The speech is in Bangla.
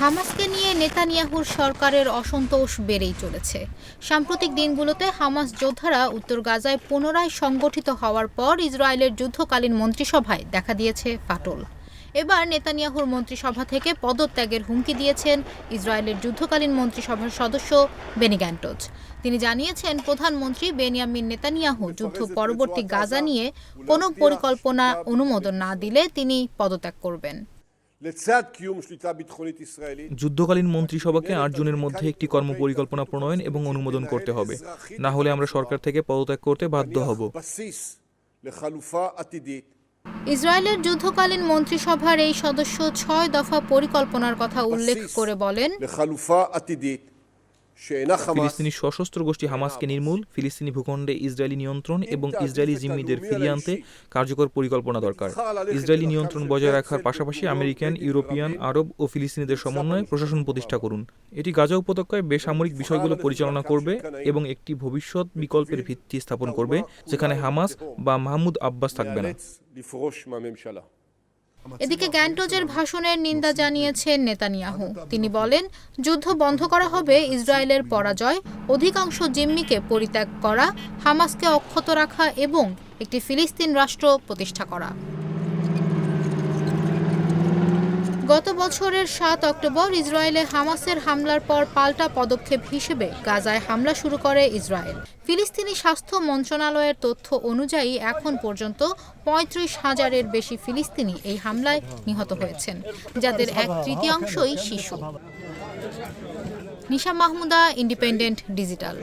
হামাসকে নিয়ে নেতানিয়াহুর সরকারের অসন্তোষ বেড়েই চলেছে। সাম্প্রতিক দিনগুলোতে হামাস যোদ্ধারা উত্তর গাজায় পুনরায় সংগঠিত হওয়ার পর ইসরায়েলের যুদ্ধকালীন মন্ত্রিসভায় দেখা দিয়েছে ফাটল। এবার নেতানিয়াহুর মন্ত্রিসভা থেকে পদত্যাগের হুমকি দিয়েছেন ইসরায়েলের যুদ্ধকালীন মন্ত্রিসভার সদস্য বেনি গ্যান্টোজ। তিনি জানিয়েছেন, প্রধানমন্ত্রী বেনিয়ামিন নেতানিয়াহু যুদ্ধ পরবর্তী গাজা নিয়ে কোনো পরিকল্পনা অনুমোদন না দিলে তিনি পদত্যাগ করবেন। যুদ্ধকালীন মন্ত্রিসভাকে আট জনের মধ্যে একটি কর্মপরিকল্পনা প্রণয়ন এবং অনুমোদন করতে হবে। না হলে আমরা সরকার থেকে পদত্যাগ করতে বাধ্য হব। ইসরায়েলের যুদ্ধকালীন মন্ত্রিসভার এই সদস্য ছয় দফা পরিকল্পনার কথা উল্লেখ করে বলেন ফিলিস্তিনি সশস্ত্র গোষ্ঠী হামাসকে নির্মূল ফিলিস্তিনি ভূখণ্ডে ইসরায়েলি নিয়ন্ত্রণ এবং ইসরায়েলি জিম্মিদের ফিরিয়ে আনতে কার্যকর পরিকল্পনা দরকার। ইসরায়েলি নিয়ন্ত্রণ বজায় রাখার পাশাপাশি আমেরিকান ইউরোপিয়ান আরব ও ফিলিস্তিনিদের সমন্বয়ে প্রশাসন প্রতিষ্ঠা করুন। এটি গাজা উপত্যকায় বেসামরিক বিষয়গুলো পরিচালনা করবে এবং একটি ভবিষ্যৎ বিকল্পের ভিত্তি স্থাপন করবে যেখানে হামাস বা মাহমুদ আব্বাস থাকবে না। এদিকে গ্যান্টোজের ভাষণের নিন্দা জানিয়েছেন নেতানিয়াহু। তিনি বলেন যুদ্ধ বন্ধ করা হবে ইসরায়েলের পরাজয় অধিকাংশ জিম্মিকে পরিত্যাগ করা হামাসকে অক্ষত রাখা এবং একটি ফিলিস্তিন রাষ্ট্র প্রতিষ্ঠা করা। গত বছরের সাত অক্টোবর ইসরায়েলে হামাসের হামলার পর পাল্টা পদক্ষেপ হিসেবে গাজায় হামলা শুরু করে ইসরায়েল। ফিলিস্তিনি স্বাস্থ্য মন্ত্রণালয়ের তথ্য অনুযায়ী এখন পর্যন্ত পঁয়ত্রিশ হাজারের বেশি ফিলিস্তিনি এই হামলায় নিহত হয়েছেন, যাদের এক তৃতীয়াংশই শিশু। নিশা মাহমুদা ইন্ডিপেন্ডেন্ট ডিজিটাল